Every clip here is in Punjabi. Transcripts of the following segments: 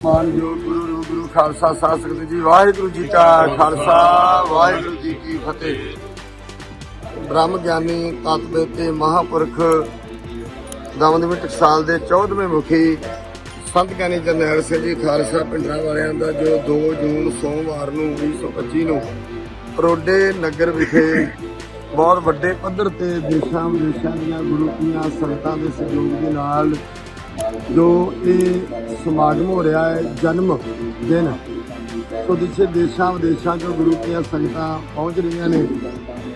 ਮਾਨਯੋਗ ਗੁਰੂ ਗੁਰੂ ਖਾਲਸਾ ਸਾਹਿਬ ਸੰਗਤ ਜੀ, ਵਾਹਿਗੁਰੂ ਜੀ ਕਾ ਖਾਲਸਾ, ਵਾਹਿਗੁਰੂ ਜੀ ਕੀ ਫਤਿਹ। ਬ੍ਰਹਮ ਗਿਆਨੀ ਤਤਵੇ ਤੇ ਮਹਾਪੁਰਖ ਦਮਦਮੀ ਟਕਸਾਲ ਦੇ 14ਵੇਂ ਮੁਖੀ ਸੰਤ ਗਿਆਨੀ ਜਰਨੈਲ ਸਿੰਘ ਜੀ ਖਾਲਸਾ ਪਿੰਡਰਾਂ ਵਾਲਿਆਂ ਦਾ ਜੋ 2 ਜੂਨ ਸੋਮਵਾਰ ਨੂੰ 2025 ਨੂੰ ਰੋਡੇ ਨਗਰ ਵਿਖੇ ਬਹੁਤ ਵੱਡੇ ਪੱਧਰ ਤੇ ਦੇਸ਼ਾਂ ਵਿਦੇਸ਼ਾਂ ਦੀਆਂ ਗੁਰੂ ਦੀਆਂ ਸੰਗਤਾਂ ਦੇ ਸਹਿਯੋਗ ਦੇ ਨਾਲ ਜੋ ਇਹ ਸਮਾਗਮ ਹੋ ਰਿਹਾ ਹੈ ਜਨਮ ਦਿਨ। ਸੋ ਜਿੱਥੇ ਦੇਸ਼ਾਂ ਵਿਦੇਸ਼ਾਂ ਤੋਂ ਗੁਰੂ ਦੀਆਂ ਸੰਗਤਾਂ ਪਹੁੰਚ ਰਹੀਆਂ ਨੇ।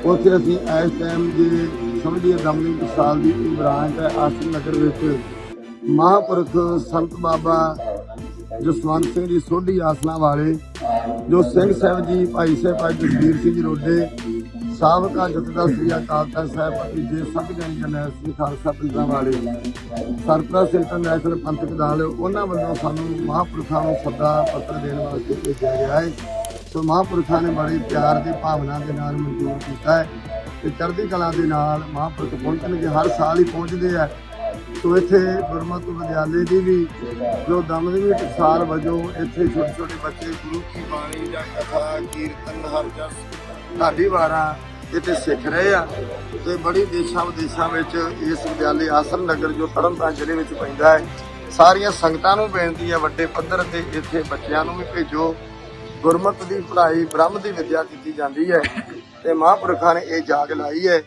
ਉੱਥੇ ਅਸੀਂ ਇਸ ਟਾਈਮ ਜੇ ਸਮਝੀਏ ਦਮਨੀ ਸਾਲ ਦੀ ਇਹ ਬ੍ਰਾਂਚ ਹੈ ਆਸਨ ਨਗਰ ਵਿੱਚ ਮਹਾਂਪੁਰਖ ਸੰਤ ਬਾਬਾ ਜਸਵੰਤ ਸਿੰਘ ਜੀ ਸੋਢੀ ਆਸਨਾ ਵਾਲੇ, ਜੋ ਸਿੰਘ ਸਾਹਿਬ ਜੀ, ਭਾਈ ਸਾਹਿਬ ਭਾਈ ਜਸਵੀਰ ਸਿੰਘ ਜੀ ਰੋਡੇ ਸਾਬਕਾ ਜਥੇਦਾਰ ਸ੍ਰੀ ਅਕਾਲ ਤਖਤ ਸਾਹਿਬ ਭਤੀਜੇ ਸੰਤ ਗਿਆਨੀ ਜਰਨੈਲ ਸਿੰਘ ਖਾਲਸਾ ਪਿੰਡਾਂ ਵਾਲੇ ਸਰਪ੍ਰਸਤ ਇੰਟਰਨੈਸ਼ਨਲ ਪੰਥਕ ਦਲ, ਉਹਨਾਂ ਵੱਲੋਂ ਸਾਨੂੰ ਮਹਾਂਪੁਰਖਾਂ ਨੂੰ ਸੱਦਾ ਪੱਤਰ ਦੇਣ ਵਾਸਤੇ ਭੇਜਿਆ ਗਿਆ ਹੈ। ਸੋ ਮਹਾਂਪੁਰਖਾਂ ਨੇ ਬੜੇ ਪਿਆਰ ਦੀ ਭਾਵਨਾ ਦੇ ਨਾਲ ਮਨਜ਼ੂਰ ਕੀਤਾ ਹੈ ਤੇ ਚੜ੍ਹਦੀ ਕਲਾ ਦੇ ਨਾਲ ਮਹਾਂਪੁਰਖ ਪਹੁੰਚਣਗੇ, ਹਰ ਸਾਲ ਹੀ ਪਹੁੰਚਦੇ ਆ। ਸੋ ਇੱਥੇ ਗੁਰਮਤਿ ਵਿਦਿਆਲੇ ਦੀ ਵੀ, ਜੋ ਦਮਦਮੀ ਟਕਸਾਲ ਵਜੋਂ ਇੱਥੇ ਛੋਟੇ ਛੋਟੇ ਬੱਚੇ, ਗੁਰੂ ਕੀ ਬਾਣੀ ਜਾਂ ਕਥਾ, ਕੀਰਤਨ, ਹਰ ਜਸ, ਢਾਡੀ ਵਾਰਾਂ ਇੱਥੇ ਸਿੱਖ ਰਹੇ ਆ ਤੇ ਬੜੀ ਦੇਸ਼ਾਂ ਵਿਦੇਸ਼ਾਂ ਵਿੱਚ ਇਸ ਵਿਦਿਆਲੇ ਆਸਮ ਨਗਰ ਜੋ ਤਰਨਤਾਰਨ ਜ਼ਿਲ੍ਹੇ ਵਿੱਚ ਪੈਂਦਾ ਹੈ, ਸਾਰੀਆਂ ਸੰਗਤਾਂ ਨੂੰ ਬੇਨਤੀ ਹੈ ਵੱਡੇ ਪੱਧਰ ਤੇ ਇੱਥੇ ਬੱਚਿਆਂ ਨੂੰ ਵੀ ਭੇਜੋ। ਗੁਰਮਤਿ ਦੀ ਪੜ੍ਹਾਈ ਬ੍ਰਹਮ ਦੀ ਵਿਦਿਆ ਕੀਤੀ ਜਾਂਦੀ ਹੈ ਤੇ ਮਹਾਂਪੁਰਖਾਂ ਨੇ ਇਹ ਜਾਗ ਲਾਈ ਹੈ।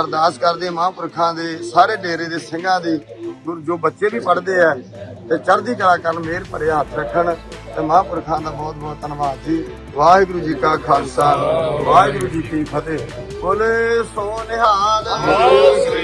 ਅਰਦਾਸ ਕਰਦੇ ਮਹਾਂਪੁਰਖਾਂ ਦੇ ਸਾਰੇ ਡੇਰੇ ਦੇ ਸਿੰਘਾਂ ਦੇ ਗੁਰ ਜੋ ਬੱਚੇ ਵੀ ਪੜ੍ਹਦੇ ਆ ਤੇ ਚੜ੍ਹਦੀ ਕਲਾ ਕਰਨ, ਮਿਹਰ ਭਰੇ ਹੱਥ ਰੱਖਣ। ਤੇ ਮਹਾਂਪੁਰਖਾਂ ਦਾ ਬਹੁਤ ਬਹੁਤ ਧੰਨਵਾਦ ਜੀ। ਵਾਹਿਗੁਰੂ ਜੀ ਕਾ ਖਾਲਸਾ, ਵਾਹਿਗੁਰੂ ਜੀ ਕੀ ਫਤਿਹ। ਬੋਲੇ ਸੋ ਨਿਹਾਲ। ਵਾਹਿਗੁਰੂ